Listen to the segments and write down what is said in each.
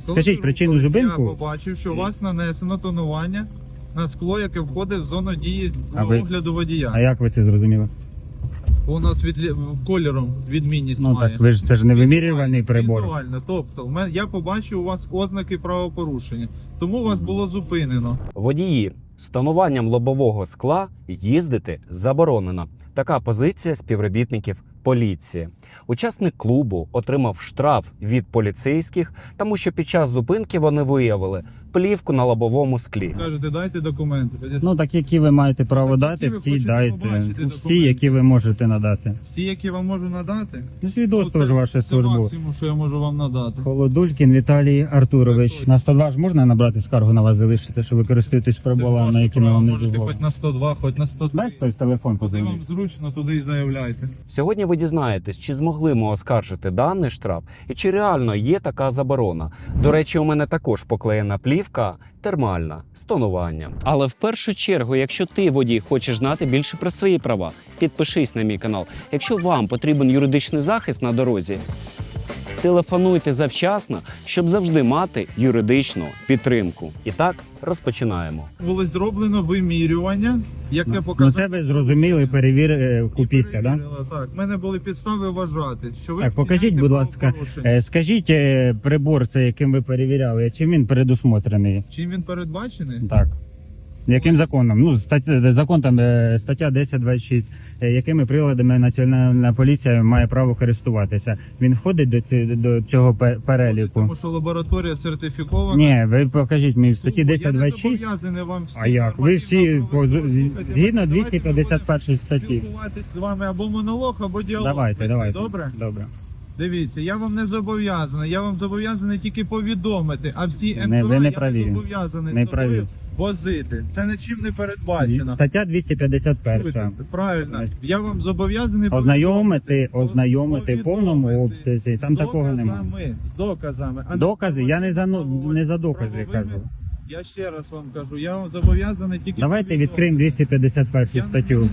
Скажіть Коли- причину коли Я побачив, що у вас нанесено тонування на скло, яке входить в зону дії А ви- огляду водія. А як ви це зрозуміли? У нас від кольором відмінність Ну має. так ви ж це ж не вимірювальний прибор. Візуально. Тобто, в мене- я побачив у вас ознаки правопорушення, тому вас було зупинено. Водії з тонуванням лобового скла їздити заборонено. Така позиція співробітників поліції. Учасник клубу отримав штраф від поліцейських, тому що під час зупинки вони виявили плівку на лобовому склі. Кажете, дайте документи. Ну так які ви маєте право Так, дати, які ви ті хочете дайте. побачити Всі, документи? які ви можете надати. Всі, які вам можу надати, Ну, свідоцтво Ну, ж ваше це службу. максимум, що я можу вам надати. Холодулькін Віталій Артурович. На 102 ж можна набрати скаргу на вас залишити, що ви користуєтесь Це приболами, ваше якими право, вам не можете дозволено? хоч на 102, хоч на 103. Дай хтось телефон Куди вам зручно, туди і заявляйте. Сьогодні ви дізнаєтесь, чи змогли ми оскаржити даний штраф і чи реально є така заборона. До речі, у мене також поклеєна плівка термальна з тонуванням. Але в першу чергу, якщо ти водій хочеш знати більше про свої права, підпишись на мій канал. Якщо вам потрібен юридичний захист на дорозі, телефонуйте завчасно, щоб завжди мати юридичну підтримку. І так розпочинаємо. Було зроблено вимірювання, яке Ну показало. це ви зрозуміли, перевір е, купіться, да? Так, в мене були підстави вважати, що ви Так, покажіть, будь ласка. Е, Скажіть, е, прибор, це яким ви перевіряли, чим він предусмотрений? Чим він передбачений? Так. Яким законом? Ну, стаття, закон там е, стаття 1026. Е, Якими приладами національна поліція має право користуватися? Він входить до цього, до цього пе- переліку? Тому що лабораторія сертифікована. Ні, ви покажіть мені в статті Я не 1026. зобов'язаний вам всі А як? Ви всі по- з- слухайте. згідно 251 статті. З вами або монолог, або діалог. Давайте, давайте. Добре? Добре. Дивіться, я вам не зобов'язаний. Я вам зобов'язаний тільки повідомити, а всі Не, ви не я праві. не зобов'язаний Не з собою праві. Возити. Це нічим не передбачено. Стаття 251. Слухайте, Правильно. Я вам зобов'язаний Ознайомити, ознайомити в повному обсязі. Там такого немає. з доказами. а Докази? Я не за не за докази правовими. кажу. Я ще раз вам кажу, я вам зобов'язаний тільки. Давайте відкриємо 251 Я статтю.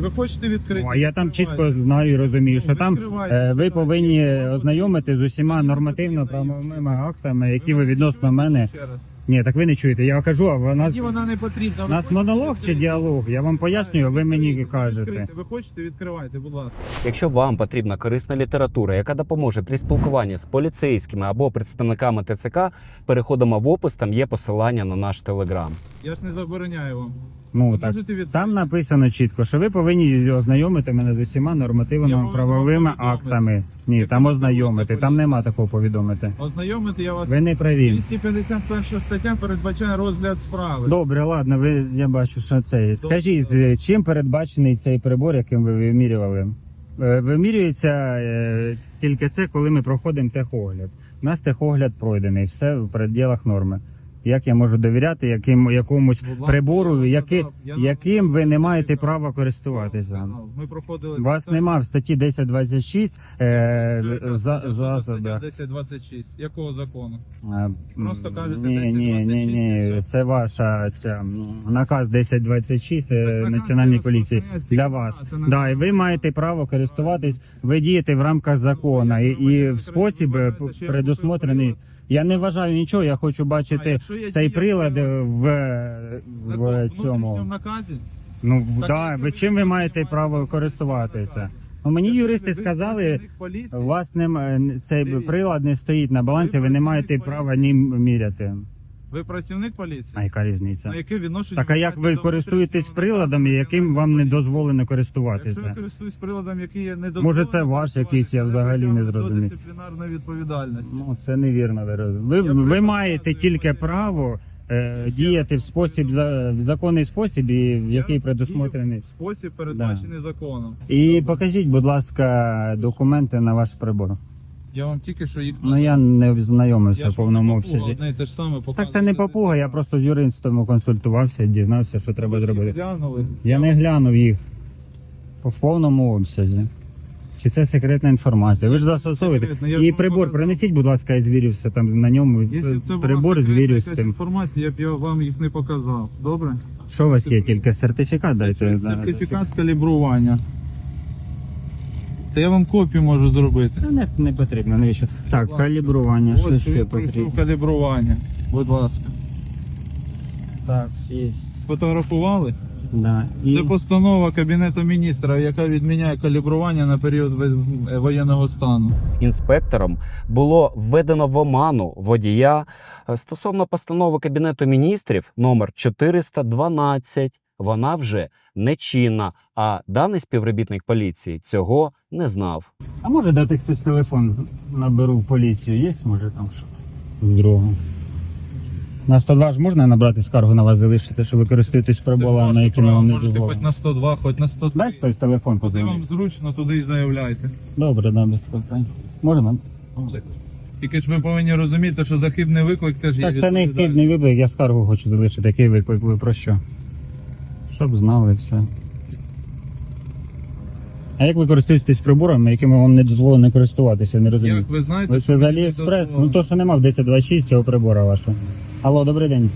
Ви хочете відкрити? А я там чітко знаю і розумію, що там е, ви повинні ознайомити з усіма нормативно-правовими актами, які ви відносно мене. Ні, так ви не чуєте. Я кажу, а вона нас, вона не потрібна. у Ви нас хочете монолог чи відкрити? діалог? Я вам пояснюю, ви мені кажете. Ви хочете, відкривайте, будь ласка. Якщо вам потрібна корисна література, яка допоможе при спілкуванні з поліцейськими або представниками ТЦК, переходимо в опис. Там є посилання на наш телеграм. Я ж не забороняю вам. Ну так. можете. Там написано чітко, що ви повинні ознайомити мене з усіма Я нормативними правовими актами. Ні, Я там ознайомити, це там нема такого повідомити. Ознайомити я вас. Ви не праві. 251 стаття передбачає розгляд справи. Добре, ладно, ви я бачу, що це. Скажіть, е, чим передбачений цей прибор, яким ви вимірювали? Е, Вимірюється е, тільки це, коли ми проходимо техогляд. У нас техогляд пройдений, все в пределах норми. Як я можу довіряти яким, якомусь Будь ласка, прибору, я сказав, я яким ви не маєте сказав. права користуватися? Ми проходили. Вас це- нема в статті 1026 е, за, засоби. 1026. Якого закону? Е, Просто кажете, ні, ні, ні, 1026 ні, все. це ваша ця м, наказ 1026 е, наказ національній не поліції для вас. це наказ. Да, і ви маєте право користуватись, ви дієте в рамках закону і, і в спосіб е, п- предусмотрений. Я не вважаю нічого, я хочу бачити я цей прилад в е, в, внутрішньому цьому. наказі, Ну Так, да, ви ви чим ви маєте маєте право користуватися? Ну мені юристи сказали. працівник поліції, У вас нема цей Дивіться. прилад не стоїть на балансі, ви не маєте права ним міряти. Ви працівник поліції? А яка різниця? На яке відношення Так а як ви користуєтесь приладом, яким вам не дозволено поліції? Якщо користуватися? я користуюсь приладом, який є не Може, це ваш якийсь, я взагалі не зрозумів. Дисциплінарної відповідальності. Ну це невірно. Ви ви, Я ви маєте тільки право е, діяти в спосіб за в законний спосіб, і в який предусмотрений. Спосіб передбачений законом. І покажіть, будь ласка, документи на ваш прибор. Я вам тільки що їх Ну я не ознайомився в повному обсязі. одне і те ж саме Так це не попуга, я просто з юристом консультувався, дізнався, що треба зробити. Глянули. Я не глянув їх в повному обсязі. Чи це секретна інформація? Ви ж застосовуєте. Секретно, я ж І вам прибор показав. принесіть, будь ласка, я звірюся там на ньому. Якщо це була Прибор секретна з якась цим. інформація, я б я вам їх не показав. Добре? Що у вас є? Тільки сертифікат дайте. Сертифікат калібрування. Та я вам копію можу зробити. Та не, не потрібно, навіщо? Так, Ладно. калібрування, що Ось ще він пройшов потрібно? калібрування. Будь ласка. Так, є. Фотографували? Да. І... Це постанова Кабінету міністра, яка відміняє калібрування на період ви- воєнного стану. інспектором було введено в оману водія е, стосовно постанови Кабінету міністрів номер 412. Вона вже нечинна, а даний співробітник поліції цього не знав. А може дати хтось телефон наберу в поліцію? Є, може там що? З другого. На 102 ж можна набрати скаргу на вас залишити, що ви користуєтесь Це які вам не можете хоч на 102, хоч на 103. Дай хтось телефон Куди вам зручно, туди і заявляйте. Добре, да, без питань. Можна? Тільки ж ви повинні розуміти, що захибний виклик теж є Так, це не відповідальність. хибний виклик, я скаргу хочу залишити. Який виклик ви про що? Щоб знали все. А як ви користуєтесь приборами, якими вам не дозволено користуватися, не розумію? Як ви знаєте, Ви що це з мені Аліекспрес? дозволено? Ну то, що нема в 1026 цього прибора вашого. Алло, добрий день.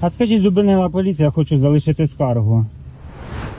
А скажіть, зупинила поліція, хочу залишити скаргу.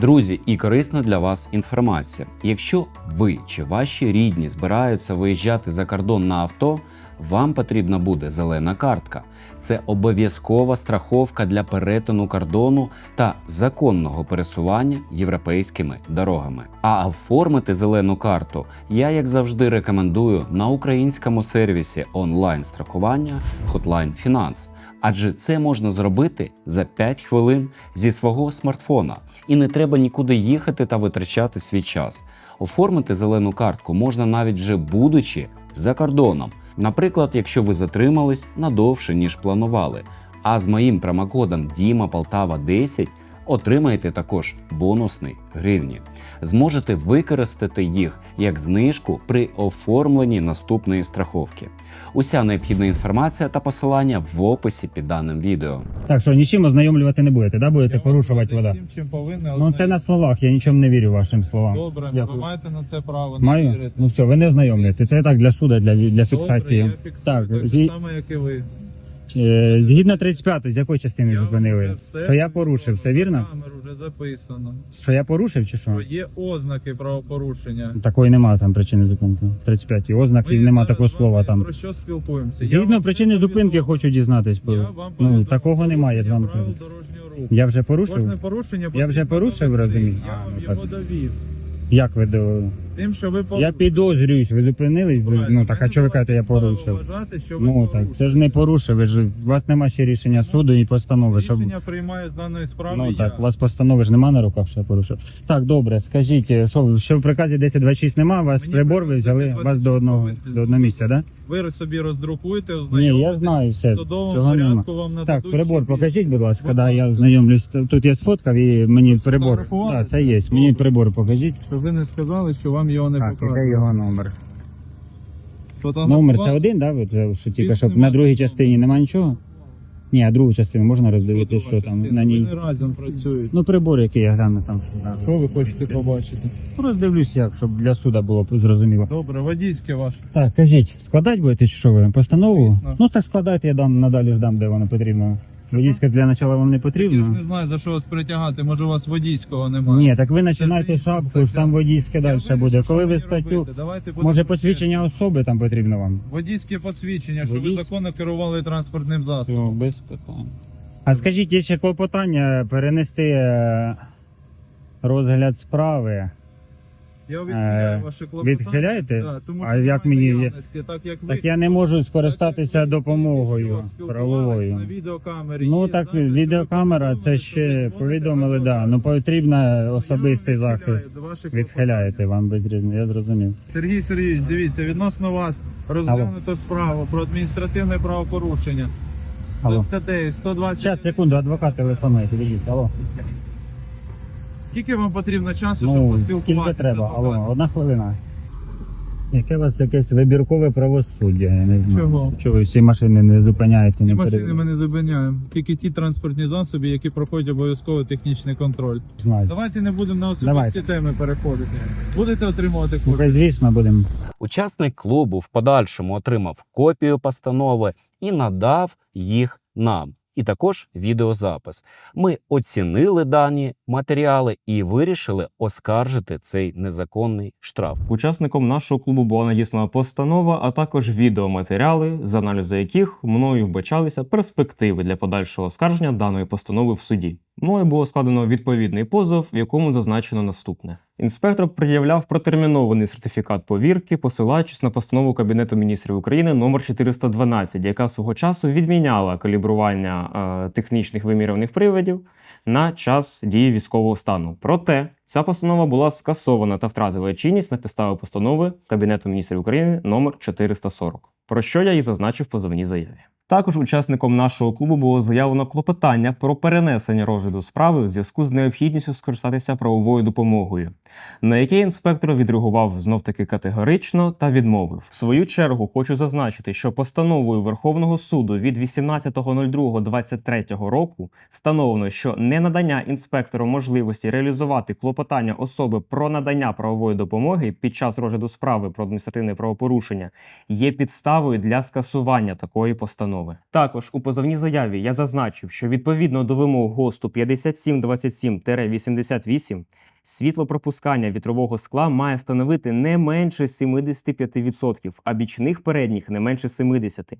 Друзі, і корисна для вас інформація. Якщо ви чи ваші рідні збираються виїжджати за кордон на авто, вам потрібна буде зелена картка. Це обов'язкова страховка для перетину кордону та законного пересування європейськими дорогами. А оформити зелену карту я, як завжди, рекомендую на українському сервісі онлайн страхування Hotline Finance. Адже це можна зробити за 5 хвилин зі свого смартфона, і не треба нікуди їхати та витрачати свій час. Оформити зелену картку можна навіть вже будучи за кордоном. Наприклад, якщо ви затримались надовше ніж планували. А з моїм промокодом Діма Полтава 10 отримаєте також бонусний гривні. Зможете використати їх як знижку при оформленні наступної страховки. Уся необхідна інформація та посилання в описі під даним відео. Так що нічим ознайомлювати не будете, да? Будете Я порушувати вода. тим, чим повинен, Ну це на словах, я нічому не вірю вашим словам. Добре, Дякую. ви маєте на це право. не Маю? вірити. Ну все, ви не ознайомлюєте. Це так для суду, для, для Добре, фіксації. я фіксую Так, так зі- само, як і ви. Е, Згідно 35, з якої частини Я зупинили? вже все Що я порушив, все вірно? Камеру вже записано. Що я порушив чи що? Є ознаки правопорушення. Такої немає там причини зупинки. В 35 ознаків Ми нема зараз такого з вами слова там. Про що спілкуємося? Я Згідно вам причини зупинки повідомив. хочу дізнатись. Я вам Ну повідомив такого немає, я правил кажу. дорожнього руху. Я вже порушив? Кожне порушення Я вже порушив, довести. розумію? Я А, вам ну його так. довів. Як ви до. Тим, що ви Я підозрююсь, ви зупинились, ну так а чого ви кажете, я порушив? Вважати, що ви Ну так, це ж не порушив, ви ж у вас нема ще рішення суду і постанови, щоб. Рішення приймає з даної справи Ну я. так, у вас постанови ж нема на руках, що я порушив. Так, добре, скажіть, е, що, що в приказі 1026 нема, у вас Мені прибор ви взяли вас до одного до одного місця, да? Ви собі роздрукуєте, Ні, я знаю все. В судовому Цього порядку вам нададуть. Так, прибор покажіть, будь ласка, Будь да, я знайомлюсь. Тут я сфоткав і мені прибор. Так, це є. Мені прибор покажіть. Щоб ви не сказали, що вам його не Так, і показують. де його номер? Номер це один, да? ви це, що тільки щоб на другій частині нема нічого? Ні, а другу частину можна роздивитися, що там на ній. Вони разом працюють. Ну, прибор, який я гляну там. що, да. Що ви хочете побачити? Ну, Роздивлюсь як, щоб для суда було зрозуміло. Добре, водійське ваше. Так, кажіть, складати будете чи що ви? Постанову? Звісно. Ну так складайте, я дам надалі ждам, де воно потрібно. Водійська для начала вам не Я ж не знаю, за що вас притягати, може у вас водійського немає. Ні, так ви починайте інша шапку, ж там водійське далі буде. що Коли ви мені статтю, робити. Давайте будемо може посвідчення особи там потрібно вам? Водійське посвідчення, що ви Водійське? законно керували транспортним засобом. без питань. А скажіть, є ще клопотання перенести е, розгляд справи. Я відхиляю Е, ваше клопотання. відхиляєте? Да, тому А як немає мені є- наявності, так як ви Так я не можу скористатися допомогою правовою. На відеокамері. Ну Є так, запис, відеокамера, це ще повідомили, да. Ну адвоката. потрібно особистий захист. Відхиляєте вам без різниці, я зрозумів. Сергій Сергійович, дивіться, відносно вас розглянуто справу про адміністративне правопорушення. Алло. За статтею 120. Зараз, секунду, адвокат телефонує, підійдіть, алло. Скільки вам потрібно часу, щоб Ну, поспілкуватися? скільки треба, з адвокатом? алло, одна хвилина. Яке у вас якесь вибіркове правосуддя, я не знаю. Чого? Чого ви всі машини не зупиняєте, Ці не машини ми не зупиняємо. Тільки ті транспортні засоби, які проходять обов'язково технічний контроль. Знаю. Давайте не будемо на особисті Давайте. теми переходити. Будете отримувати Ну, кошти? хай, звісно, будемо. Учасник клубу в подальшому отримав копію постанови і надав їх нам. І також відеозапис. Ми оцінили дані матеріали і вирішили оскаржити цей незаконний штраф. Учасником нашого клубу була надіслана постанова, а також відеоматеріали, з аналізу яких мною вбачалися перспективи для подальшого оскарження даної постанови в суді. Мною було складено відповідний позов, в якому зазначено наступне. Інспектор пред'являв протермінований сертифікат повірки, посилаючись на постанову Кабінету міністрів України номер 412, яка свого часу відміняла калібрування е, технічних вимірюваних приводів на час дії військового стану. Проте ця постанова була скасована та втратила чинність на підставі постанови Кабінету міністрів України номер 440, про що я і зазначив позовній заяві. Також учасником нашого клубу було заявлено клопотання про перенесення розгляду справи у зв'язку з необхідністю скористатися правовою допомогою, на яке інспектор відреагував знов таки категорично та відмовив. В свою чергу хочу зазначити, що постановою Верховного суду від 18.02.23 року встановлено, що ненадання інспектору можливості реалізувати клопотання особи про надання правової допомоги під час розгляду справи про адміністративне правопорушення є підставою для скасування такої постанови. Також у позовній заяві я зазначив, що відповідно до вимог ГОСТу 5727-88 світлопропускання вітрового скла має становити не менше 75%, а бічних передніх не менше 70%.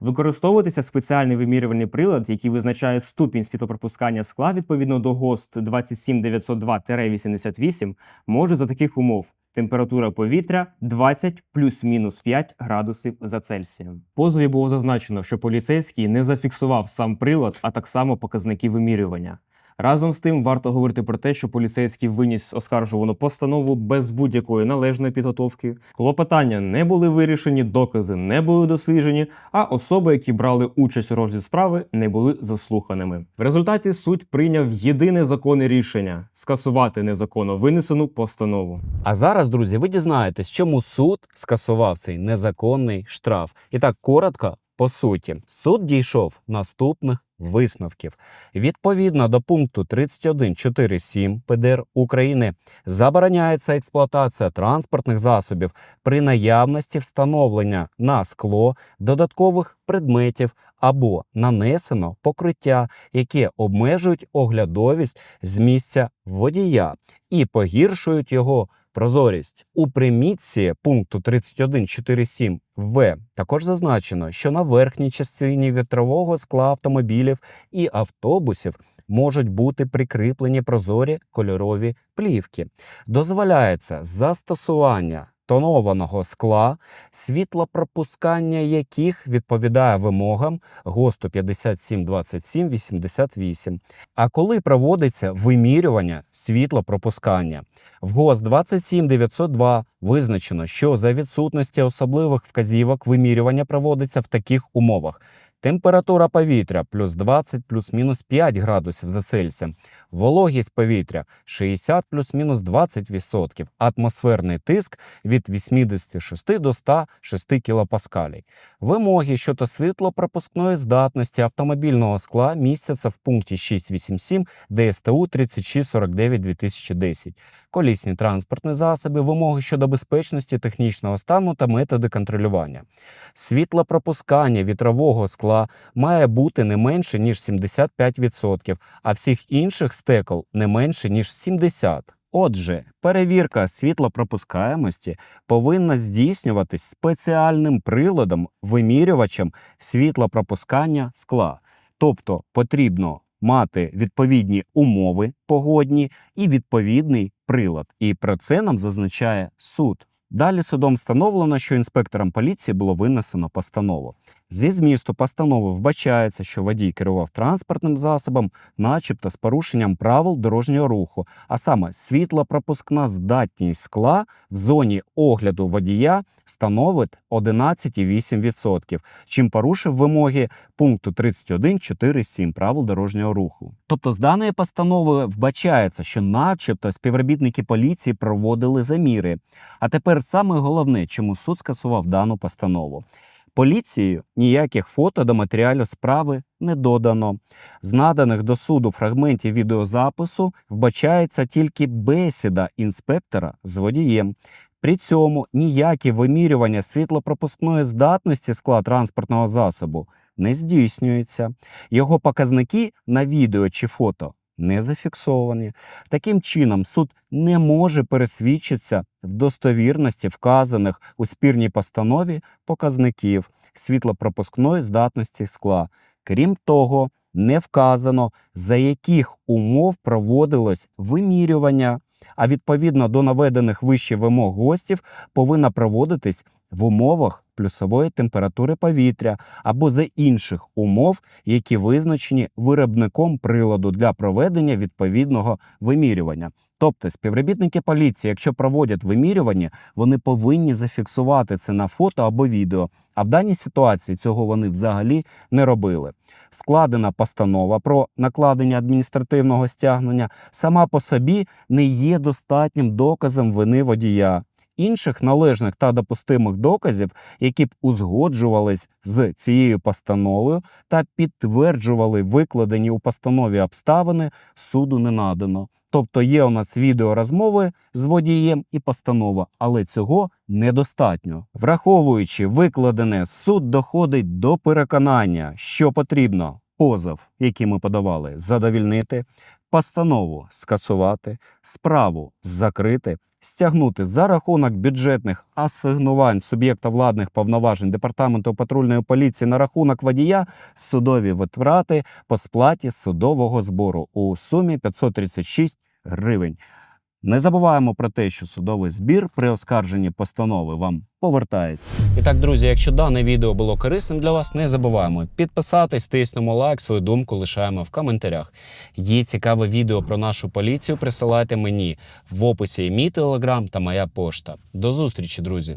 Використовуватися спеціальний вимірювальний прилад, який визначає ступінь світлопропускання скла відповідно до ГОСТ 27902-88, може за таких умов. Температура повітря 20 плюс-мінус 5 градусів за Цельсієм. Позові було зазначено, що поліцейський не зафіксував сам прилад, а так само показники вимірювання. Разом з тим, варто говорити про те, що поліцейський виніс оскаржувану постанову без будь-якої належної підготовки. Клопотання не були вирішені, докази не були досліджені, а особи, які брали участь у розгляді справи, не були заслуханими. В результаті суд прийняв єдине законне рішення скасувати незаконно винесену постанову. А зараз, друзі, ви дізнаєтесь, чому суд скасував цей незаконний штраф. І так коротко, по суті, суд дійшов наступних висновків. Відповідно до пункту 31.4.7 ПДР України забороняється експлуатація транспортних засобів при наявності встановлення на скло додаткових предметів або нанесено покриття, яке обмежують оглядовість з місця водія і погіршують його прозорість. У примітці пункту 31.4.7 В також зазначено, що на верхній частині вітрового скла автомобілів і автобусів можуть бути прикріплені прозорі кольорові плівки. Дозволяється застосування тонованого скла, світлопропускання яких відповідає вимогам ГОСТу 572788. А коли проводиться вимірювання світлопропускання? В ГОСТ 27902 визначено, що за відсутності особливих вказівок вимірювання проводиться в таких умовах. Температура повітря плюс 20 плюс-мінус 5 градусів за Цельсієм, вологість повітря 60 плюс-мінус 20%, атмосферний тиск від 86 до 106 кілопаскалей. Вимоги щодо світлопропускної здатності автомобільного скла містяться в пункті 687 ДСТУ 3649-2010. Колісні транспортні засоби, вимоги щодо безпечності технічного стану та методи контролювання. Світлопропускання вітрового скла має бути не менше, ніж 75%, а всіх інших стекол не менше, ніж 70%. Отже, перевірка світлопропускаємості повинна здійснюватись спеціальним приладом вимірювачем світлопропускання скла. Тобто потрібно мати відповідні умови погодні і відповідний прилад. І про це нам зазначає суд. Далі судом встановлено, що інспекторам поліції було винесено постанову. Зі змісту постанови вбачається, що водій керував транспортним засобом, начебто з порушенням правил дорожнього руху, а саме світлопропускна здатність скла в зоні огляду водія становить 11,8%, чим порушив вимоги пункту 31.4.7 правил дорожнього руху. Тобто з даної постанови вбачається, що начебто співробітники поліції проводили заміри. А тепер саме головне, чому суд скасував дану постанову. Поліцією ніяких фото до матеріалів справи не додано. З наданих до суду фрагментів відеозапису вбачається тільки бесіда інспектора з водієм. При цьому ніякі вимірювання світлопропускної здатності скла транспортного засобу не здійснюється. Його показники на відео чи фото не зафіксовані. Таким чином, суд не може пересвідчитися в достовірності вказаних у спірній постанові показників світлопропускної здатності скла. Крім того, не вказано, за яких умов проводилось вимірювання, а відповідно до наведених вище вимог гостів повинна проводитись в умовах плюсової температури повітря або за інших умов, які визначені виробником приладу для проведення відповідного вимірювання. Тобто співробітники поліції, якщо проводять вимірювання, вони повинні зафіксувати це на фото або відео. А в даній ситуації цього вони взагалі не робили. Складена постанова про накладення адміністративного стягнення сама по собі не є достатнім доказом вини водія. Інших належних та допустимих доказів, які б узгоджувались з цією постановою та підтверджували викладені у постанові обставини, суду не надано. Тобто є у нас відеорозмови з водієм і постанова, але цього недостатньо. Враховуючи викладене, суд доходить до переконання, що потрібно позов, який ми подавали, задовільнити, постанову скасувати, справу закрити, стягнути за рахунок бюджетних асигнувань суб'єкта владних повноважень департаменту патрульної поліції на рахунок водія судові витрати по сплаті судового збору у сумі 536 гривень. Не забуваємо про те, що судовий збір при оскарженні постанови вам повертається. І так, друзі, якщо дане відео було корисним для вас, не забуваємо підписатись, тиснемо лайк, свою думку лишаємо в коментарях. Є цікаве відео про нашу поліцію. Присилайте мені в описі мій телеграм та моя пошта. До зустрічі, друзі!